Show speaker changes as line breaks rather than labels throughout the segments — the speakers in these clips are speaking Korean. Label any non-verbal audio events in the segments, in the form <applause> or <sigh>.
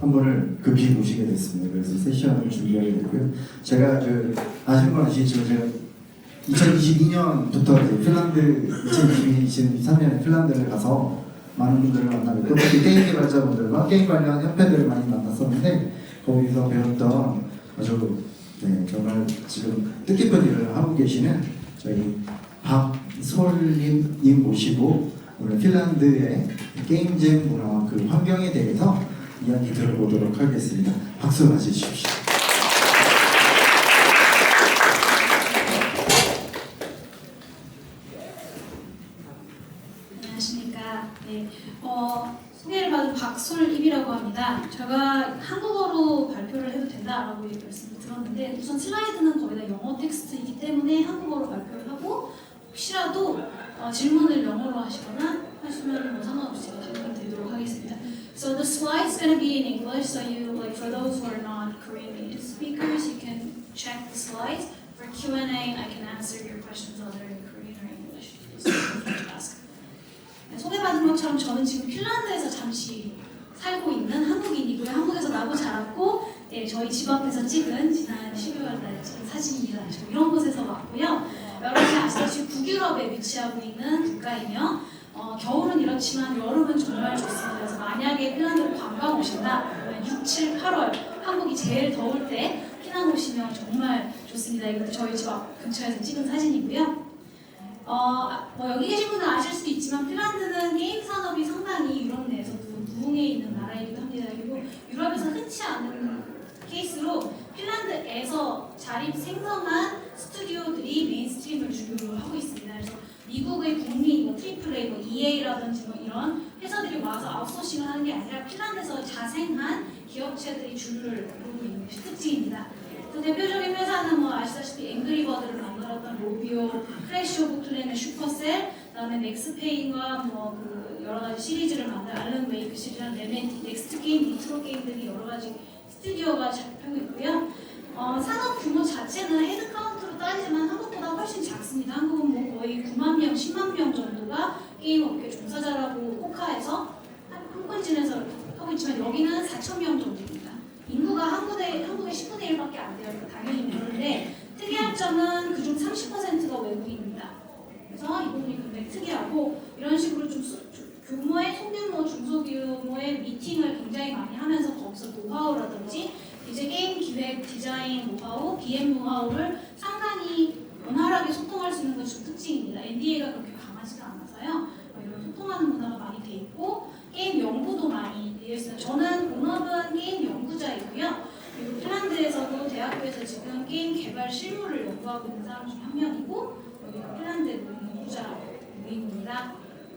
한 분을 급히 모시게 됐습니다. 그래서 세션을 준비하게 됐고요. 제가 그 아시는 건 아시겠지만 제가 2022년부터 핀란드 2022-2023년에 핀란드를 가서 많은 분들을 만나고 또 게임 개발자분들과 게임 관련 협회들을 많이 만났었는데 거기서 배웠던 아주 네, 정말 지금 뜻깊은 일을 하고 계시는 저희 박솔님 모시고 오늘 핀란드의 게임잼 문화와 그 환경에 대해서 이야기 들어보도록 하겠습니다. 박수 맞으십시오.
안녕하십니까. 네, 어, 소개를 받은 박솔입이라고 합니다. 제가 한국어로 발표를 해도 된다라고 말씀을 들었는데 우선 슬라이드는 거의 다 영어 텍스트이기 때문에 한국어로 발표를 하고 혹시라도 어, 질문을 영어로 하시거나 하시면 뭐 상관없이 답변 드리도록 하겠습니다. So the slide's gonna be in English, so you like for those who are not Korean native speakers, you can check the slides. For Q&A, I can answer your questions either in Korean or English. So to ask. 네, 소개받은 것처럼 저는 지금 핀란드에서 잠시 살고 있는 한국인이고요. 한국에서 나고 자랐고 네, 저희 집 앞에서 찍은 지난 12월 달에 찍은. 저 이런 곳에서 왔고요. 여러분이 아시다시피 북유럽에 위치하고 있는 국가이며 어, 겨울은 이렇지만 여름은 정말 좋습니다. 그래서 만약에 핀란드로 관광 오신다 그러면 6, 7, 8월 한국이 제일 더울 때 피난 오시면 정말 좋습니다. 이것도 저희 집 앞 근처에서 찍은 사진이고요. 어, 뭐 여기 계신 분은 아실 수도 있지만 핀란드는 게임 산업이 상당히 유럽 내에서도 무흥해 있는 나라이기도 합니다. 그리고 유럽에서 흔치 않은 케이스로 핀란드에서 자립 생성한 스튜디오들이 메인스트림을 주류로 하고 있습니다. 그래서 미국의 국민, 뭐 트리플 A, 뭐 EA라든지 뭐 이런 회사들이 와서 아웃소싱을 하는 게 아니라 핀란드에서 자생한 기업체들이 주류를 이루고 있는 것이 특징입니다. 그 대표적인 회사는 뭐 아시다시피 앵그리버드를 만들었던 로비오, 크래시 오브 클랜의 슈퍼셀, 그다음에 맥스페인과 뭐그 여러 가지 시리즈를 만든 알른 웨이크 시리즈랑 레멘티, 넥스트 게임, 니트로 게임들이 여러 가지 스튜디오가 잡히고 있고요. 어, 산업 규모 자체는 헤드 카운트로 따지면 한국보다 훨씬 작습니다. 한국은 뭐 거의 9만 명, 10만 명 정도가 게임 업계 종사자라고 코카에서 한 한국진에서 하고 있지만 여기는 4천 명 정도입니다. 인구가 한국의 한국의 10분의 1밖에 안 돼요. 당연히 그런데 특이한 점은 그중 30%가 외국인입니다. 그래서 이 부분이 굉장히 특이하고 이런 식으로 좀 규모의 소규모 중소규모의 미팅을 굉장히 많이 하면서 거기서 노하우라든지 이제 게임 기획 디자인 노하우, BM 노하우를 상당히 원활하게 소통할 수 있는 것이 좀 특징입니다. NDA가 그렇게 강하지가 않아서요. 어, 이런 소통하는 문화가 많이 돼 있고 게임 연구도 많이 되어 있어요. 저는 본업은 게임 연구자이고요. 그리고 핀란드에서도 대학교에서 지금 게임 개발 실무를 연구하고 있는 사람 중 한 명이고 여기가 핀란드 연구자 모임입니다.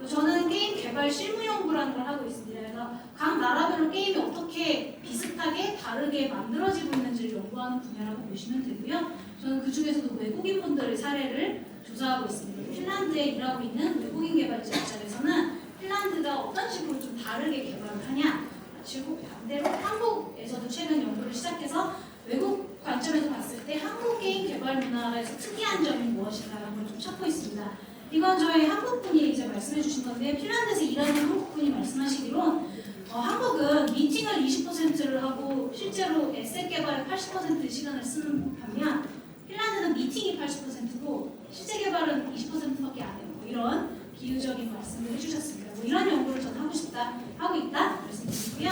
저는 게임 개발 실무 연구라는 걸 하고 있습니다. 그래서 각 나라별로 게임이 어떻게 비슷하게 다르게 만들어지고 있는지를 연구하는 분야라고 보시면 되고요. 저는 그 중에서도 외국인 분들의 사례를 조사하고 있습니다. 핀란드에 일하고 있는 외국인 개발자 입장에서는 핀란드가 어떤 식으로 좀 다르게 개발을 하냐. 그리고 반대로 한국에서도 최근 연구를 시작해서 외국 관점에서 봤을 때 한국 게임 개발 문화에서 특이한 점이 무엇인가라는 걸 좀 찾고 있습니다. 이건 저희 한국분이 이제 말씀해 주신 건데 핀란드에서 일하는 한국분이 말씀하시기로 어, 한국은 미팅을 20%를 하고 실제로 에셋 개발에 80%의 시간을 쓰는 반면 핀란드는 미팅이 80%고 실제 개발은 20%밖에 안 해요. 뭐 이런 비유적인 말씀을 해주셨습니다. 뭐 이런 연구를 전 하고 싶다 하고 있다 말씀드리고요.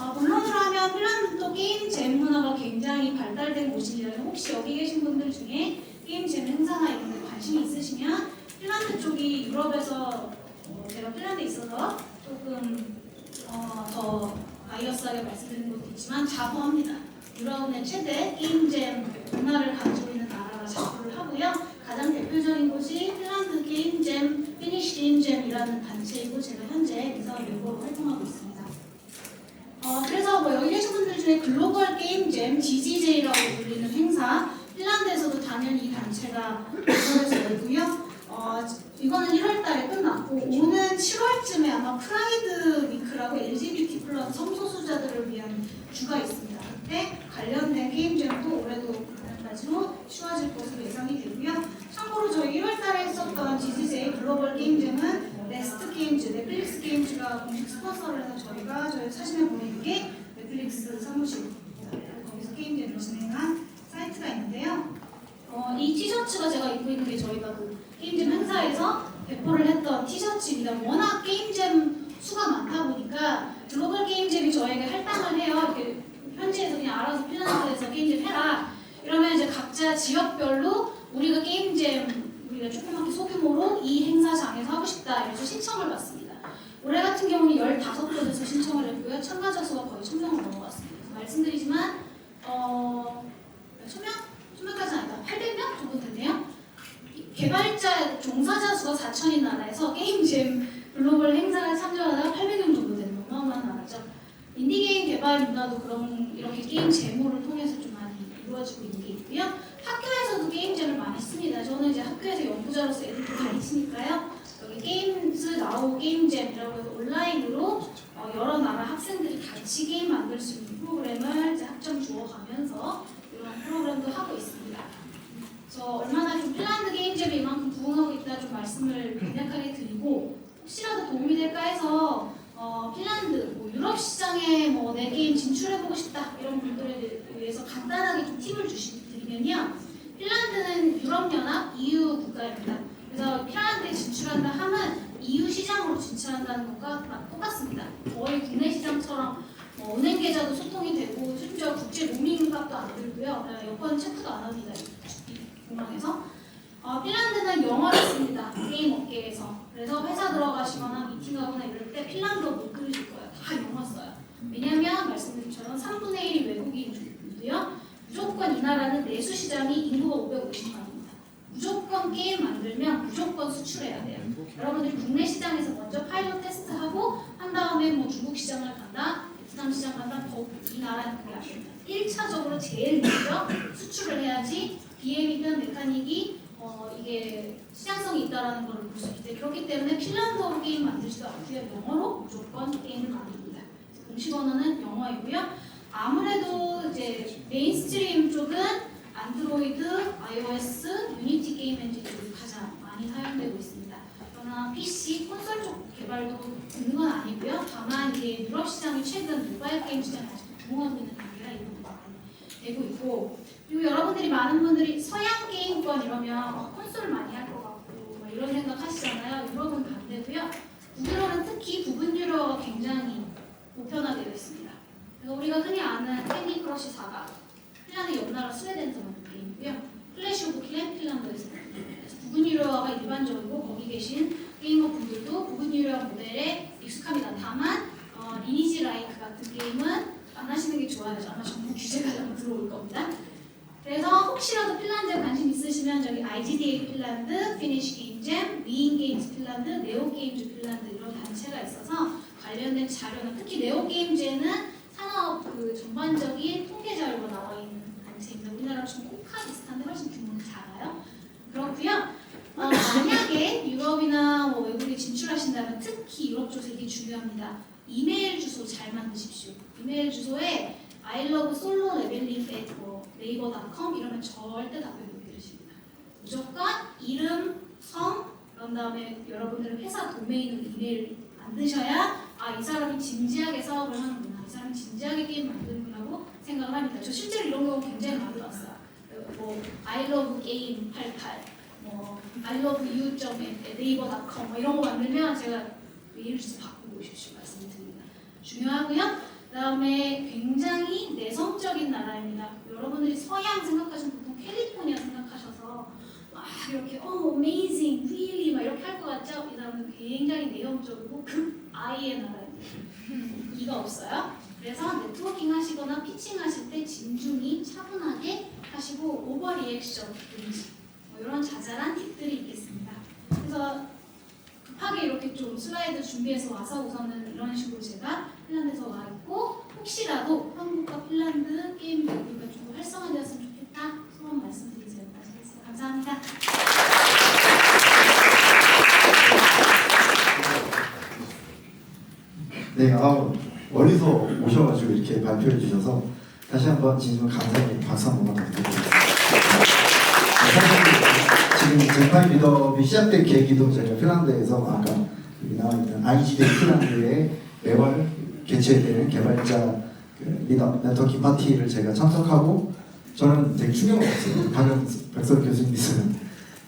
어, 본론으로 하면 핀란드도 게임 잼 문화가 굉장히 발달된 곳이라서 혹시 여기 계신 분들 중에 게임 잼 행사나 이런 데 관심이 있으시면 핀란드 쪽이 유럽에서 어, 제가 핀란드에 있어서 조금 어, 더 바이어스하게 말씀드리는 것도 있지만 자부합니다. 유럽 내 최대 게임잼 문화를 가지고 있는 나라라 자부를 하고요. 가장 대표적인 곳이 핀란드 게임잼, 피니시 게임잼이라는 단체이고 제가 현재 이사 멤버로 활동하고 있습니다. 어, 그래서 뭐 여기 계신 분들 중에 글로벌 게임잼, GGJ라고 불리는 행사, 핀란드에서도 당연히 이 단체가 운영해서 열고요. 어, 이거는 1월달에 끝났고 오는 7월쯤에 아마 프라이드 위크라고 LGBT 플러스 성소수자들을 위한 주가 있습니다. 그때 관련된 게임잼도 올해도 마찬가지로 치러질 것으로 예상이 되고요. 참고로 저희 1월달에 했었던 GGJ 글로벌 게임잼은 네스트 게임즈, 넷플릭스 게임즈가 공식 스폰서를 해서 저희가 저희 사진을 보내는 게 넷플릭스 사무실입니다. 거기서 게임제를 진행한 사이트가 있는데요. 어, 이 티셔츠가 제가 입고 있는 게 저희가 그 게임잼 행사에서 배포를 했던 티셔츠입니다. 워낙 게임잼 수가 많다 보니까 글로벌 게임잼이 저에게 할당을 해요. 이렇게 현지에서 그냥 알아서 핀란드에서 게임잼 해라. 이러면 이제 각자 지역별로 우리가 게임잼 우리가 조그맣게 소규모로 이 행사장에서 하고 싶다 이래서 신청을 받습니다. 올해 같은 경우는 15곳에서 신청을 했고요. 참가자 수가 거의 1000명을 넘어갔습니다. 말씀드리지만 어... 1000명? 1000명까지는 아니다. 800명 정도 됐네요. 개발자 종사자 수가 4천인 나라에서 게임잼 글로벌 행사에 참여하다가 800명 정도 되는 어마어마한 나라죠. 인디게임 개발 문화도 그런 이렇게 게임 제모를 통해서 좀 많이 이루어지고 있는 게 있고요. 학교에서도 게임잼을 많이 씁니다. 저는 이제 학교에서 연구자로서 애들 가르치니까요. 여기 게임즈 나오 게임잼이라고 해서 온라인으로 어, 여러 나라 학생들이 같이 게임 만들 수 있는 프로그램을 이제 학점 주어가면서 이런 프로그램도 하고 있습니다. 저 얼마나 좀 핀란드 게임잼이 이만큼 있다 좀 말씀을 간략하게 드리고 혹시라도 도움이 될까 해서 어, 핀란드 뭐 유럽 시장에 뭐 내 게임 진출해보고 싶다 이런 분들에 위해서 간단하게 좀 팁을 주시, 드리면요 핀란드는 유럽연합 EU 국가입니다. 그래서 핀란드에 진출한다 하면 EU 시장으로 진출한다는 것과 딱 똑같습니다. 거의 국내 시장처럼 뭐 은행 계좌도 소통이 되고 심지어 국제 로밍값도 안 들고요. 어, 여권 체크도 안 합니다. 이 공항에서 어, 핀란드는 영어를 씁니다. 게임 업계에서. 그래서 회사 들어가시거나 미팅 하거나 이럴 때 핀란드어 못 들으실 거예요. 다 영어 써요. 왜냐하면 말씀드린 것처럼 3분의 1이 외국인이고요. 무조건 이 나라는 내수 시장이 인구가 550만입니다. 무조건 게임 만들면 무조건 수출해야 돼요. 여러분들이 국내 시장에서 먼저 파일럿 테스트하고 한 다음에 뭐 중국 시장을 간다 베트남 시장 간다 더이 나라는 그게 아닙니다. 1차적으로 제일 먼저 수출을 해야지 BM이든 메카닉이 어, 이게 시장성이 있다라는 걸 볼 수 있기 때문에 그렇기 때문에 핀란드어로 게임 만들지도 않고요. 영어로 무조건 게임을 만듭니다. 공식 언어는 영어이고요. 아무래도 이제 메인스트림 쪽은 안드로이드, iOS, 유니티 게임 엔진 쪽이 가장 많이 사용되고 있습니다. 그러나 PC, 콘솔 쪽 개발도 있는 건 아니고요. 다만 이게 유럽 시장이 최근 모바일 게임 시장이 아직 부흥하고 있는 단계라 이런 부분이 되고 있고 그리고 여러분들이 많은 분들이 서양 게임권 이러면 어, 콘솔 많이 할 것 같고 막 이런 생각 하시잖아요. 유럽은 반대고요. 북유럽은 특히 부분 유럽가 굉장히 보편화되어 있습니다. 그래서 우리가 흔히 아는 캔디 크러쉬 4가 핀란드 옆 나라 스웨덴에서 만든 게임이고요. 클래시 오브 클랜 핀란드에서 만든. 그래서 부분 유럽가 일반적이고 거기 계신 게이머 분들도 부분 유럽 모델에 익숙합니다. 다만 어, 리니지 라이크 같은 게임은 안 하시는 게 좋아요. 아마 정부 규제가 좀 <laughs> 들어올 겁니다. 그래서 혹시라도 핀란드에 관심 있으시면 저기 IGDA 핀란드, 피니시 게임잼, 위인 게임즈 핀란드, 네오 게임즈 핀란드 이런 단체가 있어서 관련된 자료는 특히 네오 게임즈는 산업 그 전반적인 통계 자료가 나와 있는 단체입니다. 우리나라랑 좀 코카 비슷한데 훨씬 규모는 작아요. 그렇고요. 어, 만약에 유럽이나 뭐 외국에 진출하신다면 특히 유럽 쪽에서 이게 중요합니다. 이메일 주소 잘 만드십시오. 이메일 주소에 I love solo leveling at 뭐 네이버닷컴 이러면 절대 답변 못 들으십니다. 무조건 이름, 성, 그런 다음에 여러분들은 회사 도메인으로 이메일 만드셔야 아 이 사람이 진지하게 사업을 하는구나, 이 사람이 진지하게 게임 만드는구나고 생각을 합니다. 저 실제로 이런 경우 굉장히 많이 봤어요. 뭐 I love game 88, 뭐 I love you 네이버닷컴 뭐 이런 거 만들면 제가 메일 주소 바꾸고 오십시오 말씀을 드립니다. 중요하고요. 그다음에 굉장히 내성적인 나라입니다. 여러분들이 서양 생각하시면 보통 캘리포니아 생각하셔서 막 이렇게 어 amazing, really 막 이렇게 할 것 같죠? 이 사람은 굉장히 내용적이고 극 아이의 나라입니다. 이가 없어요. 그래서 네트워킹 하시거나 피칭 하실 때 진중히 차분하게 하시고 오버 리액션 금지 뭐 이런 자잘한 팁들이 있겠습니다. 그래서 급하게 이렇게 좀 슬라이드 준비해서 와서 우선은 이런 식으로 제가 핀란드에서 와 있고 혹시라도 한국과 핀란드 게임 교류가 좀 활성화되었으면 좋겠다 소원 말씀드리세요. 아시겠어요? 감사합니다.
네, 아우 멀리서 오셔가지고 이렇게 발표해 주셔서 다시 한번 진심 감사의 박수 한 번만 부탁드리겠습니다. 사실 지금 젠파이 리더비 시작된 계기도 저희가 핀란드에서 아까 여기 나와 있는 IGD 핀란드에 매월 개최되는 개발자 그 미덕 네트워킹 파티를 제가 참석하고 저는 되게 충격을 받았어요. 방금 백설 교수님께서는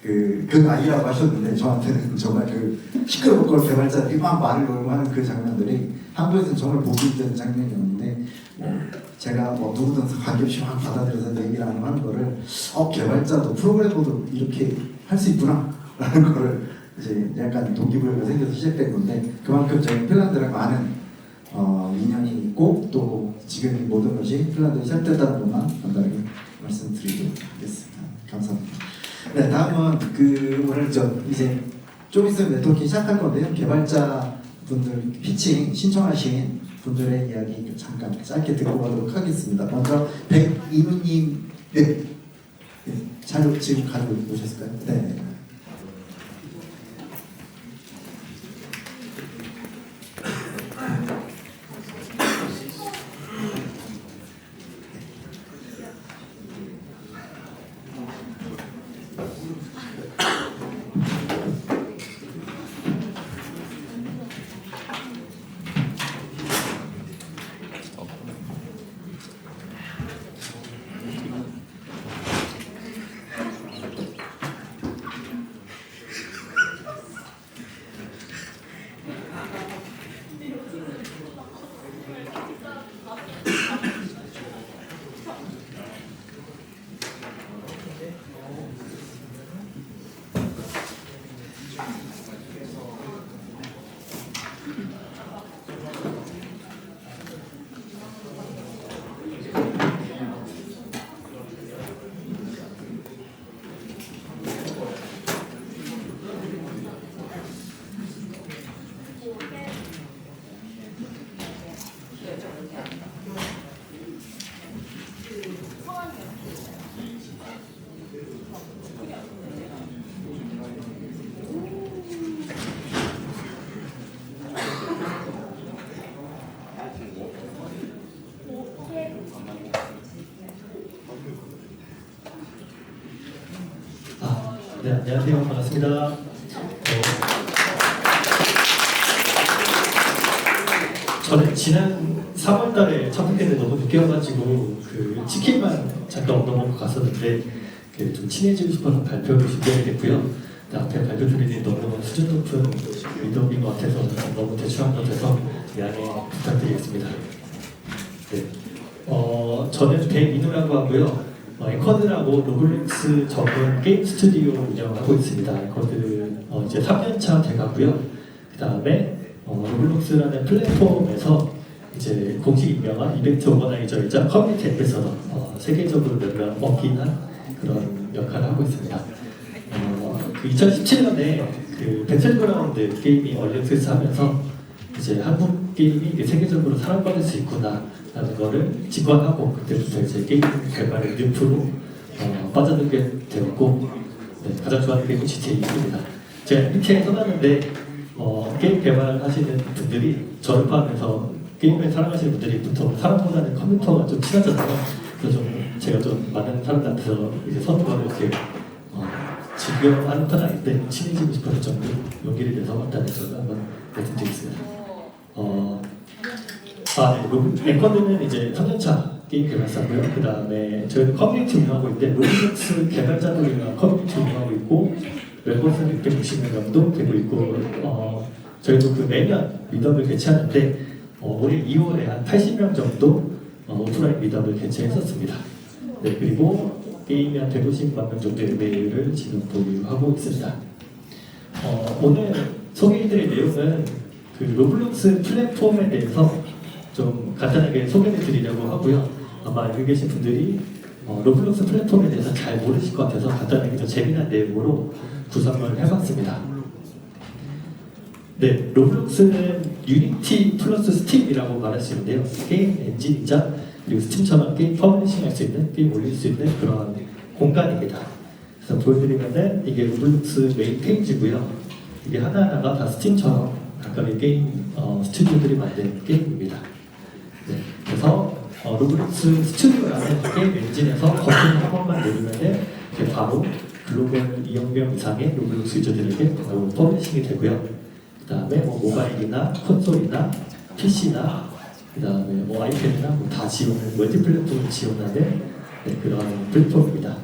그, 그 나이라고 하셨는데 저한테는 정말 그걸 개발자들이 막 말을 걸고 하는 그 장면들이 한국에서는 정말 보기 힘든 장면이었는데 뭐 제가 뭐 누구든 관계없이 막 받아들여서 얘기를 하는 거를 어 개발자도 프로그래머도 이렇게 할 수 있구나 라는 거를 이제 약간 동기부여가 생겨서 시작된 건데 그만큼 저희 핀란드랑 많은 어, 인연이 있고 또 지금 이 모든 것이 핀란드에 시작됐다는 것만 간단하게 말씀드리도록 하겠습니다. 감사합니다. 네, 다음은 그 오늘 저 이제 좀 있으면 네트워킹 시작할 건데요. 개발자 분들 피칭 신청하신 분들의 이야기 잠깐 짧게 듣고 가도록 하겠습니다. 먼저 백이누님 네, 네, 자료 지금 가지고 오셨을까요? 네.
아, 네, 안녕하세요. 반갑습니다. 어, 저는 지난 3월 달에 참석했는데 너무 늦게 와가지고 그 치킨만 잠깐 얻어먹고 갔었는데 그 좀 친해지고 싶어서 발표를 준비하게 됐고요. 앞에 발표 드리는 너무 수준 높은 리더인 것 같아서 너무 대충한 것 같아서 양해 부탁드리겠습니다. 네. 어, 저는 배민우라고 하고요. 어, 에커드라고 로블록스 전문 게임 스튜디오 운영하고 있습니다. 에커드 어, 이제 3년차 돼가고요. 그 다음에 어, 로블록스라는 플랫폼에서 이제 공식 임명한 이벤트 오거나이저이자 커뮤니티 앰베서더 어, 세계적으로 몇몇 먹기한 그런 역할을 하고 있습니다. 어, 그 2017년에 그 배틀그라운드 게임이 얼리엑세스 하면서 이제 한국 게임이 세계적으로 사랑받을 수 있구나 라는 거를 직관하고 그때부터 이제 게임 개발의 늪으로 어, 빠져들게 되었고 네, 가장 좋아하는 게임은 GTA입니다. 제가 밑에 써놨는데 어, 게임 개발하시는 분들이 저를 포함해서 게임을 사랑하시는 분들이 보통 사람보다는 컴퓨터가 좀 친하잖아요. 그래서 좀 제가 좀 많은 사람들한테서 이제 선거를 이렇게 어, 즐겨하는 편 아닌데 친해지고 싶어서 좀 용기를 내서 왔다는 걸 한번 말씀드리겠습니다. 어, 아, 네. 앵커드는 이제 3년차 게임 개발사고요. 그 다음에 저희는 커뮤니티 운영하고 있는데 로블록스 개발자들이랑 커뮤니티 운영하고 있고 멤버수는 660명 정도 되고 있고 어, 저희도 그 매년 미덕을 개최하는데 어, 올해 2월에 한 80명 정도 어, 오프라인 미덕을 개최했었습니다. 네, 그리고 게임이 한 150만 명 정도의 메일을 지금 보유하고 있습니다. 어, 오늘 소개해드릴 내용은 그 로블록스 플랫폼에 대해서 좀 간단하게 소개를 드리려고 하고요. 아마 여기 계신 분들이 어, 로블록스 플랫폼에 대해서 잘 모르실 것 같아서 간단하게 좀 재미난 내용으로 구성을 해봤습니다. 네, 로블록스는 유니티 플러스 스팀이라고 말할 수 있는데요. 게임 엔진이자 그리고 스팀처럼 게임 퍼블리싱 할 수 있는, 게임 올릴 수 있는 그런 공간입니다. 그래서 보여드리면은 이게 로블록스 메인 페이지고요. 이게 하나하나가 다 스팀처럼 각각의 게임 어, 스튜디오들이 만든 게임입니다. 네, 그래서 어, 로블록스 스튜디오 라는 게임 엔진에서 버튼 한 번만 이렇게 바로 글로벌 2억 명 이상의 로블록스 유저들에게 바로 퍼블리싱이 되고요. 그 다음에 뭐 모바일이나 콘솔이나 PC나 그 다음에 뭐 아이패드나 뭐 다 지원을 멀티 플랫폼을 지원하는 네, 그런 플랫폼입니다.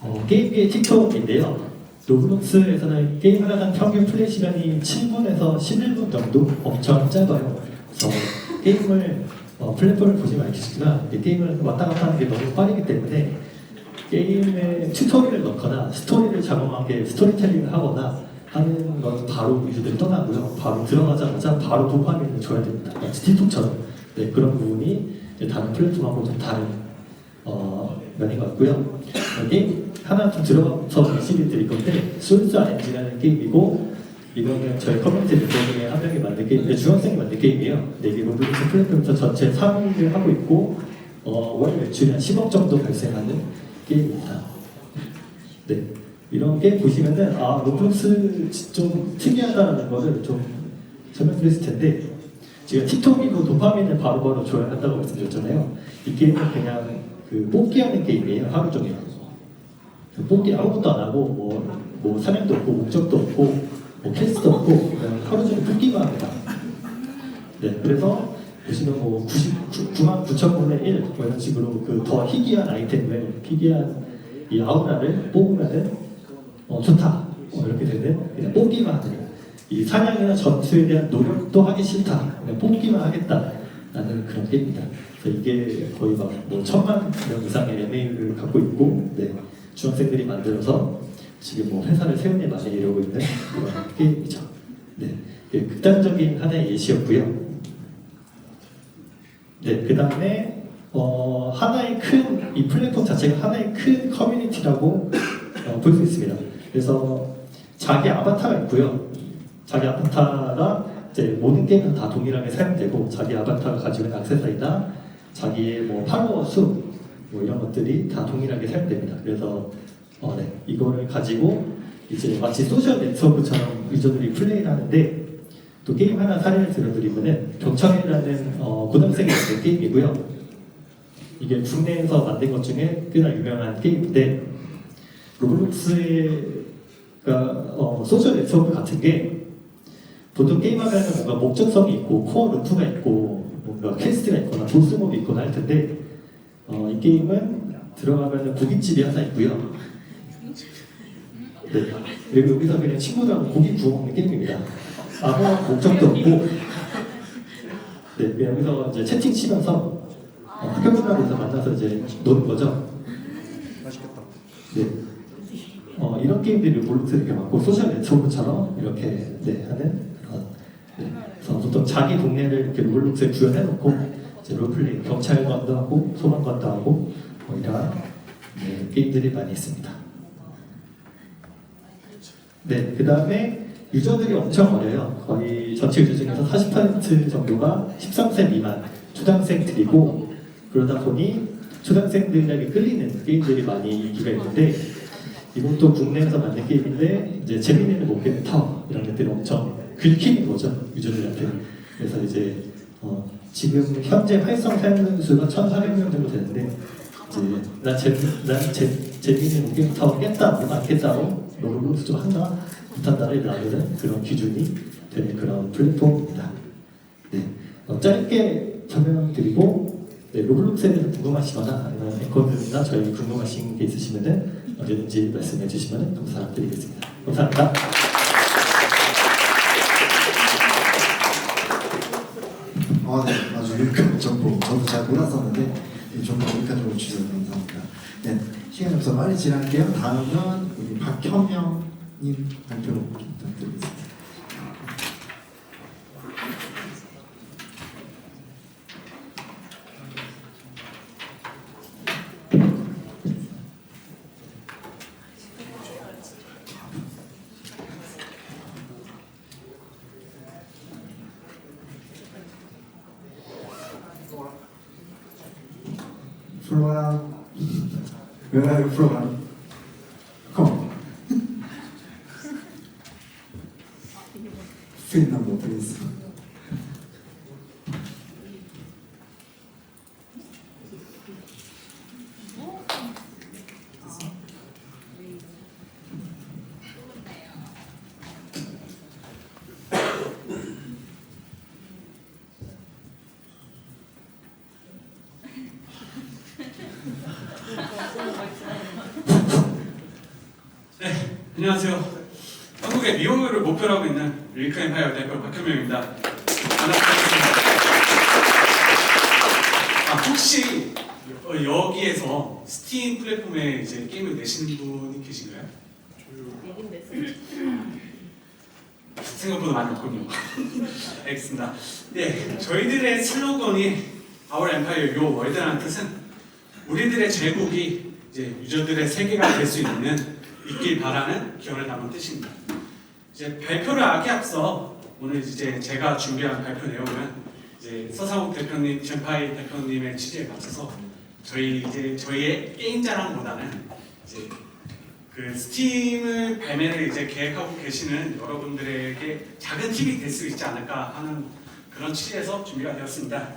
어, 게임기의 틱톡인데요. 로블록스에서는 게임을 하는 평균 플레이 시간이 7분에서 11분 정도 엄청 짧아요. 그래서 게임을 어, 플랫폼을 보시면 알겠지만 이 게임을 왔다 갔다 하는 게 너무 빠르기 때문에 게임에 튜토리얼을 넣거나 스토리를 자그마하게 스토리텔링을 하거나 하는 건 바로 유저들이 떠나고요. 바로 들어가자마자 바로 도파민을 줘야 됩니다. 마치 틱톡처럼 네, 그런 부분이 다른 플랫폼하고 좀 다른 어, 면인 것 같고요. 어, 게임 하나 좀 들어가서 말씀을 드릴 건데 솔스 RNG라는 게임이고 이거는 저희 커뮤니티 멤버 중에 한 명이 만든 게임인데 중학생이 만든 게임이에요. 네, 이게 로블록스 플랫폼에서 전체 3위를 하고 있고 어, 월 매출이 한 10억 정도 발생하는 게임입니다. 네, 이런 게임 보시면은 아 로블록스 좀 특이하다는 거를 좀 설명드렸을 텐데 제가 틱톡이고 도파민을 바로바로 줘야 한다고 말씀드렸잖아요. 이 게임은 그냥 그 뽑기 하는 게임이에요. 하루 종일. 그 뽑기 아무것도 안 하고 뭐, 뭐 사냥도 없고 목적도 없고 뭐 퀘스트도 없고 그냥 하루 종일 뽑기만 합니다. 네, 그래서 보시면 뭐 99만 9천 분의 1뭐 이런 식으로 그 더 희귀한 아이템을 희귀한 이 아우라를 뽑으면은 어, 좋다 어, 이렇게 되는 그냥 뽑기만 하는 이 사냥이나 전투에 대한 노력도 하기 싫다 그냥 뽑기만 하겠다라는 그런 게임입니다. 그래서 이게 거의 막뭐 천만 명 이상의 MA를 갖고 있고 네, 중학생들이 만들어서 지금 뭐 회사를 세운에 많이 이러고 있는 그런 게임이죠. 네, 예, 극단적인 하나의 예시였고요. 네, 그 다음에 어, 하나의 큰 이 플랫폼 자체가 하나의 큰 커뮤니티라고 어, 볼수 있습니다. 그래서 자기 아바타가 있고요. 자기 아바타가 이제 모든 게임은 다 동일하게 사용되고 자기 아바타가 가지고 있는 액세서리나 자기의 뭐 팔로워 수 뭐 이런 것들이 다 동일하게 사용됩니다. 그래서 어, 네, 이거를 가지고 이제 마치 소셜 네트워크처럼 유저들이 플레이를 하는데 또 게임 하나 사례를 들어드리면은 경청이라는 어, 고등학생이 만든 게임이고요. 이게 국내에서 만든 것 중에 꽤나 유명한 게임인데 로블록스가 어, 소셜 네트워크 같은 게 보통 게임하면 뭔가 목적성이 있고 코어 루트가 있고 뭔가 퀘스트가 있거나 보스몹이 있거나 할 텐데 어, 이 게임은 들어가면 고깃집이 하나 있고요. 네. 그리고 여기서 그냥 친구들하고 고기 구워 먹는 게임입니다. 아무 목적도 없고 네, 여기서 이제 채팅 치면서 어, 학교 끝나고서 만나서 이제 노는 거죠.
맛있겠다.
네. 어, 이런 게임들이 몰록스 이렇게 많고 소셜 네트워크처럼 이렇게 네, 하는 그런 네. 그래서 보통 자기 동네를 이렇게 몰록스에 구현해놓고 이제 롤플레이 경찰관도 하고 소방관도 하고 뭐 이런 네, 게임들이 많이 있습니다. 네, 그 다음에 유저들이 엄청 어려요. 거의 전체 유저 중에서 40% 정도가 13세 미만 초등학생들이고 그러다 보니 초등학생들에게 끌리는 게임들이 많이 인기가 있는데 이것도 국내에서 만든 게임인데 이제 재미있는 목표는 타워 이런 것들이 엄청 긁히는 거죠 유저들한테. 그래서 이제 어, 지금 현재 활성 사용 수가 1,400명 정도 되는데 이제 난 재, 난 재, 재미있는 목표 타워 깼다, 이거 안 깼다고 로블록스 좀 한다, 못한다를 나누는 그런 기준이 되는 그런 플랫폼입니다. 네, 어, 짧게 설명드리고 네, 로블록스에 궁금하시거나 아니면 앵커들이나 저희 궁금하신 게 있으시면은 언제든지 말씀해 주시면 감사드리겠습니다. 감사합니다.
아, 네, 아주 유익한 정보. 저도 잘 몰랐었는데 이 정보 정보 주셔서 감사합니다. 네, 시간이 없어 빨리 진행할게요. 다음은 우리 박현명님 발표 부탁드리겠습니다. Flora, Eu falei,
네, 안녕하세요. 한국의 미호를 목표로 하고 있는 릴크 엠파이어 대표 박현명입니다. 반갑습니다. 아, 혹시 여- 여기에서 스팀 플랫폼에 이제 게임을 내시는 분이 계신가요? 생각보다 많이 없군요. 알겠습니다. 네, 저희들의 슬로건이 Our Empire, Your World라는 뜻은 우리들의 제국이 이제 유저들의 세계가 될 수 있는 있길 바라는 기원을 담은 뜻입니다. 이제 발표를 하기 앞서 오늘 이제 제가 준비한 발표 내용은 이제 서상욱 대표님, 젠파이 대표님의 취지에 맞춰서 저희 이제 저희의 게임 자랑보다는 이제 그 스팀을 발매를 이제 계획하고 계시는 여러분들에게 작은 팁이 될 수 있지 않을까 하는 그런 취지에서 준비가 되었습니다.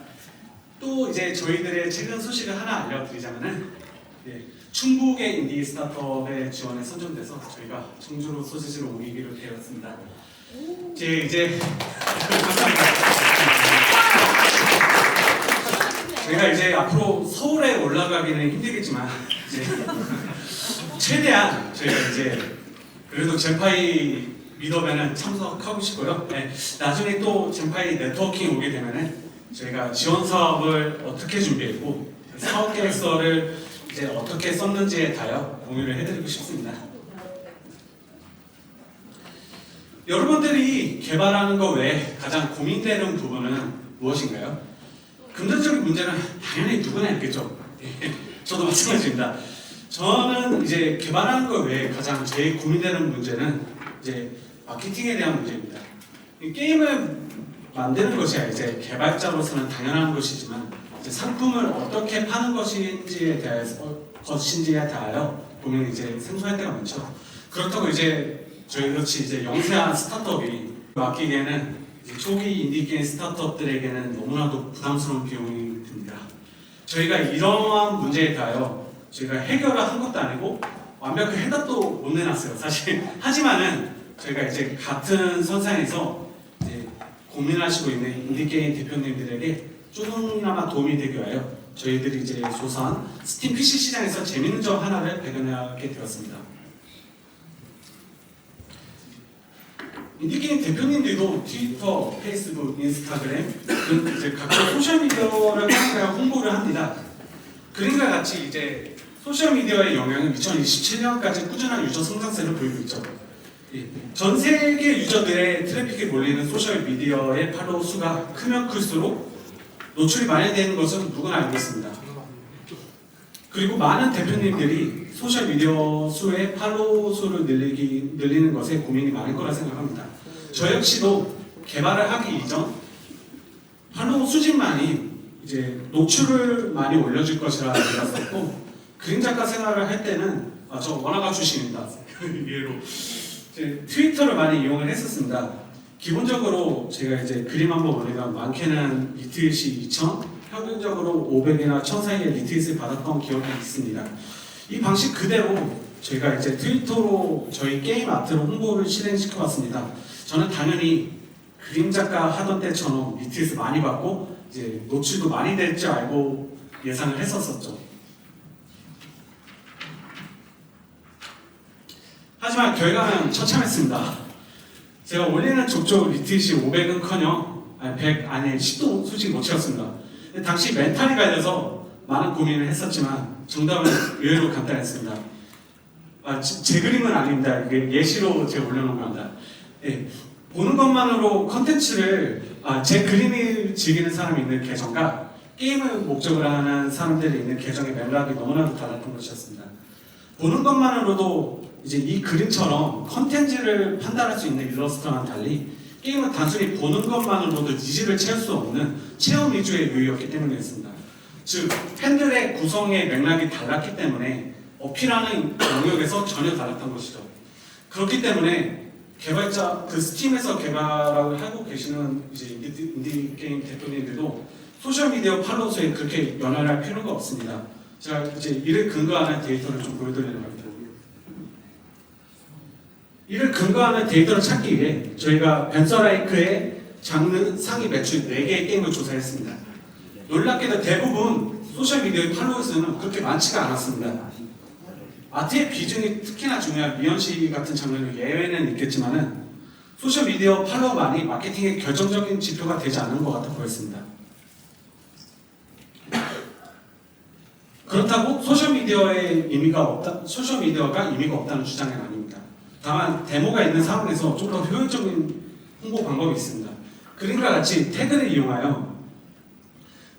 또 이제 저희들의 최근 소식을 하나 알려드리자면은 예, 충북의 인디 스타트업의 지원에 선정돼서 저희가 청주로 소시지를 옮기기로 되었습니다. 이제 이제. <laughs> 저희가 이제 앞으로 서울에 올라가기는 힘들겠지만 이제 최대한 저희가 이제 그래도 젠파이 미더에는 참석하고 싶고요. 네, 나중에 또 젠파이 네트워킹 오게 되면은 저희가 지원 사업을 어떻게 준비했고 사업 계획서를 이제 어떻게 썼는지에 대하여 공유를 해드리고 싶습니다. 여러분들이 개발하는 것 외에 가장 고민되는 부분은 무엇인가요? 금전적인 문제는 당연히 누구나 있겠죠. 예, <laughs> 저도 마찬가지입니다. 저는 이제 개발하는 것 외에 가장 제일 고민되는 문제는 이제 마케팅에 대한 문제입니다. 이 게임을 만드는 것이 이제 개발자로서는 당연한 것이지만 이제 상품을 어떻게 파는 것인지에 대해서 것인지에 대하여 고민이 이제 생소할 때가 많죠. 그렇다고 이제 저희 같이 이제 영세한 스타트업이 맡기기에는 초기 인디 게임 스타트업들에게는 너무나도 부담스러운 비용이 듭니다. 저희가 이러한 문제에 대하여 저희가 해결을 한 것도 아니고 완벽한 해답도 못 내놨어요. 사실 <laughs> 하지만은 저희가 이제 같은 선상에서 고민하시고 있는 인디 게임 대표님들에게 조금이나마 도움이 되기 위하여 저희들이 이제 조사한 스팀 PC 시장에서 재밌는 점 하나를 발견하게 되었습니다. 인디게임 대표님들도 트위터, 페이스북, 인스타그램 등 이제 각종 소셜 미디어를 활용하여 홍보를 합니다. 그림과 같이 이제 소셜 미디어의 영향은 2027년까지 꾸준한 유저 성장세를 보이고 있죠. 예, 전 세계 유저들의 트래픽이 몰리는 소셜 미디어의 팔로우 수가 크면 클수록 노출이 많이 되는 것은 누구나 알고 있습니다. 그리고 많은 대표님들이 소셜 미디어 수의 팔로우 수를 늘리기, 늘리는 것에 고민이 많을 거라 생각합니다. 저 역시도 개발을 하기 이전 팔로우 수집만이 이제 노출을 많이 올려줄 것이라 믿었었고 그림 작가 생활을 할 때는 아, 저 원화가 출신입니다. <laughs> 예로 트위터를 많이 이용을 했었습니다. 기본적으로 제가 이제 그림 한번 올리면 많게는 리트윗이 2,000, 평균적으로 500이나 1,000 사이의 리트윗을 받았던 기억이 있습니다. 이 방식 그대로 저희가 이제 트위터로 저희 게임 아트로 홍보를 실행시켜 왔습니다. 저는 당연히 그림 작가 하던 때처럼 리트윗을 많이 받고 이제 노출도 많이 될 줄 알고 예상을 했었었죠. 하지만 결과는 처참했습니다. 제가 올리는 족족 리트윗이 500은커녕 100 아니 10도 솔직히 못 채웠습니다. 당시 멘탈이 갈려서 많은 고민을 했었지만 정답은 의외로 간단했습니다. 아, 제, 제 그림은 아닙니다. 이게 예시로 제가 올려놓은 겁니다. 예, 보는 것만으로 컨텐츠를 아, 제 그림을 즐기는 사람이 있는 계정과 게임을 목적으로 하는 사람들이 있는 계정의 맥락이 너무나도 달랐던 것이었습니다. 보는 것만으로도 이제 이 그림처럼 컨텐츠를 판단할 수 있는 일러스트와는 달리 게임은 단순히 보는 것만으로도 니즈를 채울 수 없는 체험 위주의 요이였기 때문이었습니다. 즉 팬들의 구성의 맥락이 달랐기 때문에 어필하는 영역에서 전혀 달랐던 것이죠. 그렇기 때문에 개발자 그 스팀에서 개발을 하고 계시는 이제 인디, 인디 게임 대표님들도 소셜 미디어 팔로우 수에 그렇게 연연할 필요가 없습니다. 제가 이제 이를 근거하는 데이터를 좀 보여드리는 겁니다. 이를 근거하는 데이터를 찾기 위해 저희가 벤서라이크의 장르 상위 매출 4개의 게임을 조사했습니다. 놀랍게도 대부분 소셜미디어의 팔로워 수는 그렇게 많지가 않았습니다. 아트의 비중이 특히나 중요한 미연 씨 같은 장면은 예외는 있겠지만은 소셜 미디어 팔로워만이 마케팅의 결정적인 지표가 되지 않는 것 같아 보였습니다. 그렇다고 소셜 미디어의 의미가 없다, 소셜 미디어가 의미가 없다는 주장은 아닙니다. 다만 데모가 있는 상황에서 좀 더 효율적인 홍보 방법이 있습니다. 그림과 같이 태그를 이용하여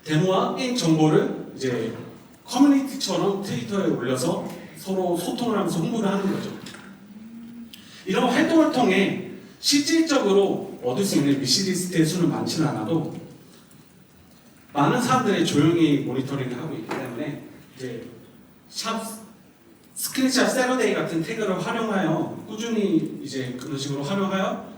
데모와 게임 정보를 이제 커뮤니티처럼 트위터에 올려서 서로 소통을 하면서 홍보를 하는 거죠. 이런 활동을 통해 실질적으로 얻을 수 있는 위시리스트의 수는 많지는 않아도 많은 사람들이 조용히 모니터링을 하고 있기 때문에 이제 샵 스크린샷 세러데이 같은 태그를 활용하여 꾸준히 이제 그런 식으로 활용하여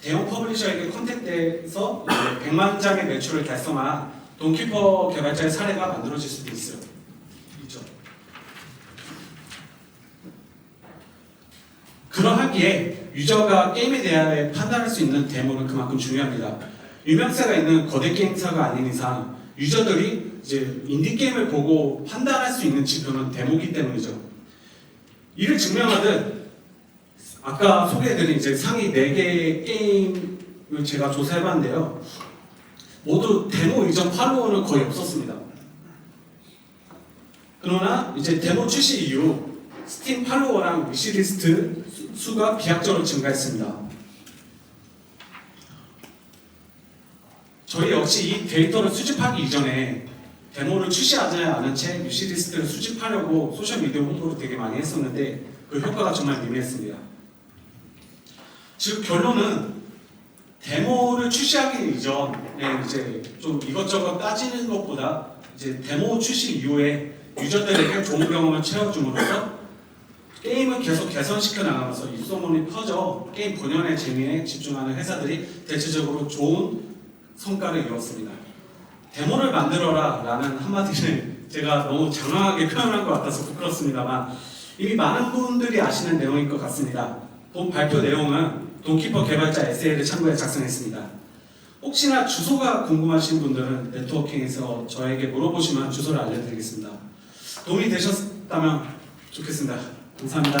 대형 퍼블리셔에게 컨택돼서 이제 100만 장의 매출을 달성한 돈키퍼 개발자의 사례가 만들어질 수도 있어요. 있죠. 그러하기에 유저가 게임에 대해 판단할 수 있는 데모는 그만큼 중요합니다. 유명세가 있는 거대 게임사가 아닌 이상 유저들이 이제 인디 게임을 보고 판단할 수 있는 지표는 데모기 때문이죠. 이를 증명하듯 아까 소개해드린 이제 상위 4개의 게임을 제가 조사해봤는데요. 모두 데모 이전 팔로워는 거의 없었습니다. 그러나 이제 데모 출시 이후 스팀 팔로워랑 위시리스트 수- 수가 비약적으로 증가했습니다. 저희 역시 이 데이터를 수집하기 이전에 데모를 출시하지 않은 채 위시리스트를 수집하려고 소셜미디어 홍보를 되게 많이 했었는데 그 효과가 정말 미미했습니다. 즉 결론은 데모를 출시하기 이전에 이제 좀 이것저것 따지는 것보다 이제 데모 출시 이후에 유저들에게 좋은 경험을 채워줌으로써 게임을 계속 개선시켜 나가면서 입소문이 퍼져 게임 본연의 재미에 집중하는 회사들이 대체적으로 좋은 성과를 이뤘습니다. 데모를 만들어라 라는 한마디를 제가 너무 장황하게 표현한 것 같아서 부끄럽습니다만 이미 많은 분들이 아시는 내용일 것 같습니다. 본 발표 내용은 돈키퍼 개발자 에세이를 참고해 작성했습니다. 혹시나 주소가 궁금하신 분들은 네트워킹에서 저에게 물어보시면 주소를 알려드리겠습니다. 도움이 되셨다면 좋겠습니다. 감사합니다.